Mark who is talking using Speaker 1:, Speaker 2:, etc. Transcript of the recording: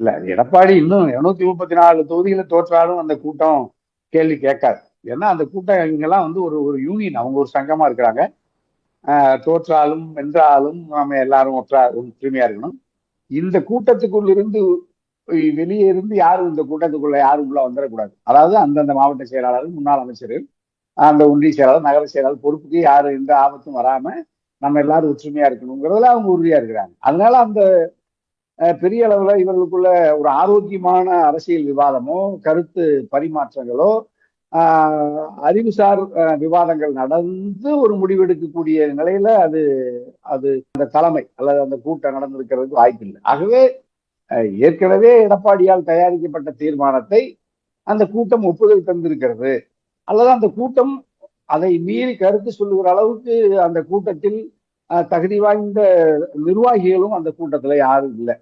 Speaker 1: இல்ல எடப்பாடி இன்னும் இருநூத்தி முப்பத்தி நாலு தொகுதியில தோற்றாலும் அந்த கூட்டம் கேள்வி கேட்காது. ஏன்னா அந்த கூட்டம் இங்கெல்லாம் வந்து ஒரு ஒரு யூனியன் அவங்க ஒரு சங்கமா இருக்கிறாங்க. தோற்றாலும் வென்றாலும் நாம எல்லாரும் ஒற்றா ஒற்றுமையா இருக்கணும். இந்த கூட்டத்துக்குள்ள இருந்து வெளியே இருந்து யாரும் இந்த கூட்டத்துக்குள்ள யாரும் உள்ள வந்துடக்கூடாது அதாவது அந்தந்த மாவட்ட செயலாளர் முன்னாள் அமைச்சர் அந்த ஒன்றிய செயலாளர் நகர செயலாளர் பொறுப்புக்கு யாரும் எந்த ஆபத்தும் வராம நம்ம எல்லாரும் ஒற்றுமையா இருக்கணுங்கிறதுல அவங்க உறுதியா இருக்கிறாங்க. அதனால அந்த பெரிய அளவுல இவர்களுக்குள்ள ஒரு ஆரோக்கியமான அரசியல் விவாதமோ கருத்து பரிமாற்றங்களோ அறிவுசார் விவாதங்கள் நடந்து ஒரு முடிவெடுக்கக்கூடிய நிலையில அது அது அந்த தலைமை அல்லது அந்த கூட்டம் நடந்திருக்கிறதுக்கு வாய்ப்பு இல்லை ஆகவே ஏற்கனவே எடப்பாடியால் தயாரிக்கப்பட்ட தீர்மானத்தை அந்த கூட்டம் ஒப்புதல் தந்திருக்கிறது. அல்லது அந்த கூட்டம் அதை மீறி கருத்து சொல்லுகிற அளவுக்கு அந்த கூட்டத்தில் தகுதி வாய்ந்த நிர்வாகிகளும் அந்த கூட்டத்தில் யாரும் இல்லை.